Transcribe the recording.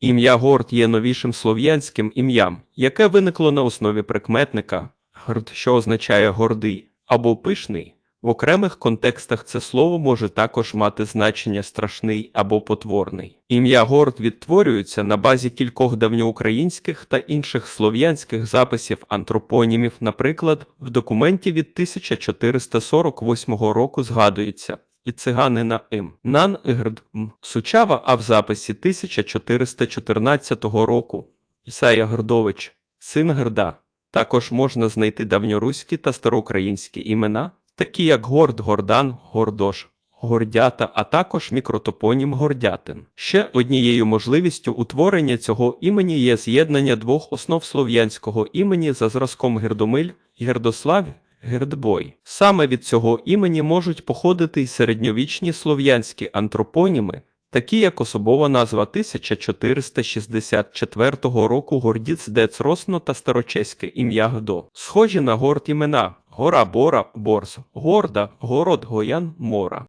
Ім'я Горд є новішим слов'янським ім'ям, яке виникло на основі прикметника грд, що означає гордий або пишний. В окремих контекстах це слово може також мати значення страшний або потворний. Ім'я Горд відтворюється на базі кількох давньоукраїнських та інших слов'янських записів антропонімів. Наприклад, в документі від 1448 року згадується і циганина Ім. Нан Ігрд М. Сучава, а в записі 1414 року Ісая Гордович, син Герда. Також можна знайти давньоруські та староукраїнські імена, такі як Горд, Гордан, Гордош, Гордята, а також мікротопонім Гордятин. Ще однією можливістю утворення цього імені є з'єднання двох основ слов'янського імені за зразком Гердомиль, Гердослав, Гердбой. Саме від цього імені можуть походити й середньовічні слов'янські антропоніми, такі як особова назва 1464 року Гордіц Дец Росно та старочеське ім'я Гдо. Схожі на горд імена Гора Бора Борс, Горда, Город Гоян Мора.